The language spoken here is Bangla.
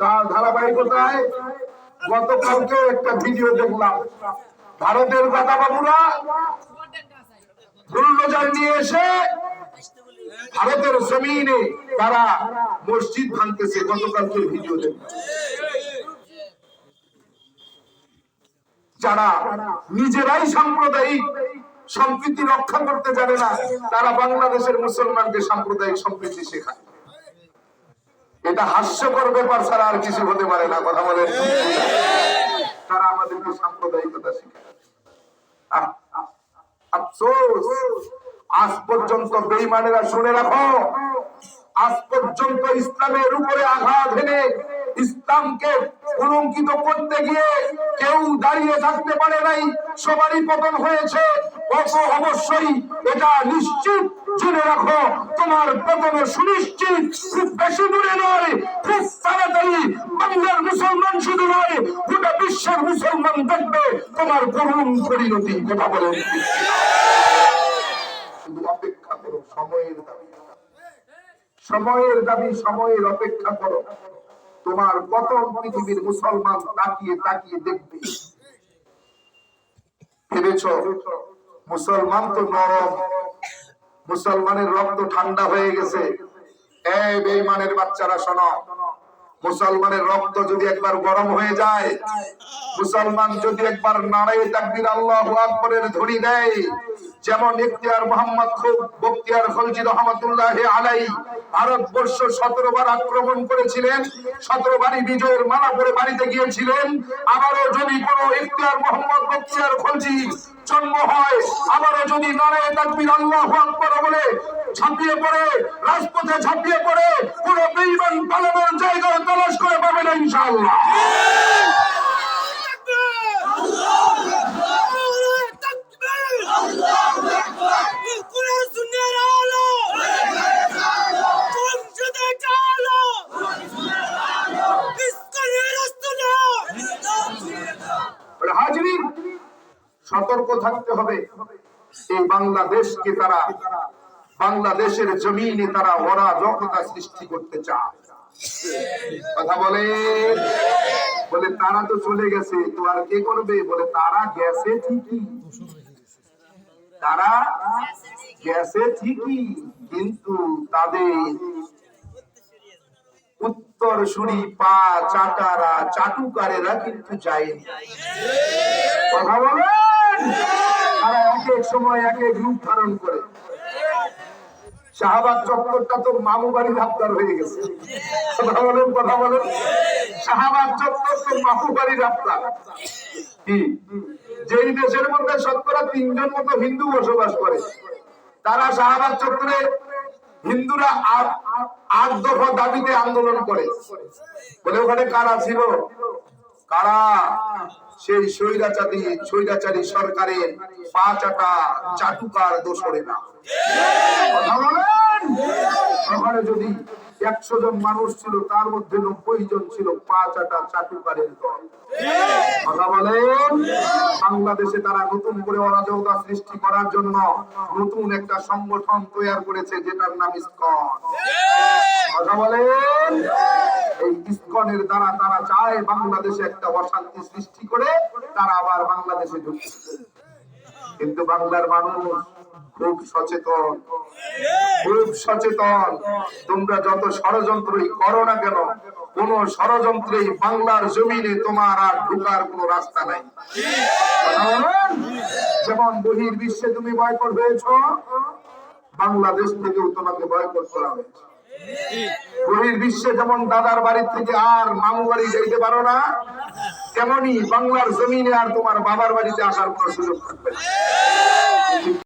তার ধারাবাহিকতায় গতকালকে একটা ভিডিও দেখলাম। ভারতের দাদা বাবুরা, বুলডোজার নিয়ে এসে ভারতের জমিনে তারা মসজিদ ভাঙতেছে, গতকালকে ভিডিও দেখলাম। যারা নিজেরাই সাম্প্রদায়িক সম্প্রীতি রক্ষা করতে জানে না, তারা বাংলাদেশের মুসলমানকে সাম্প্রদায়িক সম্প্রীতি শেখায়। এটা হাস্যকর ব্যাপার ছাড়া আর কিছু হতে পারে না, কথা বলেন। তারা আমাদেরকে সাম্প্রদায়িকতা শেখায়। আজ পর্যন্ত বেইমানেরা শুনে রাখো, আজ পর্যন্ত ইসলামের উপরে আঘাত এনে ইসলামকে কলঙ্কিত করতে গিয়ে কেউ দাঁড়িয়ে থাকতে পারে নাই, সবারই পতন হয়েছে। অবশ্যই এটা নিশ্চিত, জেনে রাখো, তোমার পতন সুনিশ্চিত। তোমার করুণ পরিণতি কথা বলেন অপেক্ষা করো, সময়ের দাবি। সময়ের দাবি, সময়ের অপেক্ষা করো। তোমার কত পৃথিবীর মুসলমান তাকিয়ে তাকিয়ে দেখবে। ভেবেছ, মুসলমান তো নরম, মুসলমানের রক্ত ঠান্ডা হয়ে গেছে। এই বেঈমানের বাচ্চারা, শোনো। মুসলমানের রক্ত যদি একবার গরম হয়ে যায়, মুসলমান যদি একবার নারায় তাকবির আল্লাহু আকবরের ধরি দেয় যেমন ইখতিয়ার মোহাম্মদ খুব, বখতিয়ার খলজি রহমতুল্লাহ আলাই ভারতবর্ষ সতেরো বার আক্রমণ করেছিলেন সতেরো বারই বিজয়ের মালা পরে বাড়িতে গিয়েছিলেন। আবারও যদি কোনো ইখতিয়ার মোহাম্মদ, বখতিয়ার খলজি জন্ম হয়, আবারও যদি নারায় তাকবীর আল্লাহু আকবর বলে ঝাঁপিয়ে পড়ে, রাজপথে ঝাঁপিয়ে পড়ে কোন বেঈমান পালানোর জায়গা তলাশ করে পাবে না ইনশাআল্লাহ। সতর্ক থাকতে হবে। এই বাংলাদেশকে তারা, বাংলাদেশের জমিনে তারা অরাজকতা সৃষ্টি করতে চায়। কথা বলে? বলে, তারা তো চলে গেছে। তো আর কে করবে? বলে, তারা গেছে ঠিকই। তারা গেছে ঠিকই, কিন্তু তাদের উত্তর সুরি পা চাটারা, চাটুকারেরা কিন্তু যায়নি। কথা বলেন তারা এক এক সময় এক এক রূপ ধারণ করে। শাহবাগ চত্বরটা মামু হয়ে গেছে। কথা বলেন কথা বলেন। শাহবাগ চত্বর মামু যেই দেশের মধ্যে শতকরা তিনজন মতো হিন্দু বসবাস করে, তারা শাহবাগ চত্বরে হিন্দুরা আট দফা দাবিতে আন্দোলন করে। বলে ওখানে কারা ছিল? কারা? সেই স্বৈরাচারী স্বৈরাচারী সরকারের পা চাটা চাটুকার দোষরে না ওখানে যদি একশো জন মানুষ ছিল, তার মধ্যে নব্বই জন ছিল পা চাটা চাটুকারের দল। কথা বলেন? বাংলাদেশে তারা নতুন করে অরাজকতা সৃষ্টি করার জন্য নতুন একটা সংগঠন তৈরি করেছে, যেটার নাম ইসকন কথা বলেন? ইসকনের দ্বারা তারা চায় বাংলাদেশে একটা অশান্তি সৃষ্টি করে, তারা আবার বাংলাদেশে ঢুকতে কিন্তু বাংলার মানুষ খুব সচেতন খুব সচেতন। তোমরা যত ষড়যন্ত্রই করো না কেন, কোন ষড়যন্ত্রেই বাংলার জমিনে তোমার আর ঢুকার কোন রাস্তা নাই। যেমন বহির বিশ্বে তুমি বয়কট হয়েছ, বাংলাদেশ থেকেও তোমাকে বয়কট করা হয়েছে। বহির বিশ্বে যেমন দাদার বাড়ির থেকে আর মামু বাড়ি যাইতে পারো না, তেমনি বাংলার জমিনে আর তোমার বাবার বাড়িতে আসার কোনো সুযোগ থাকবে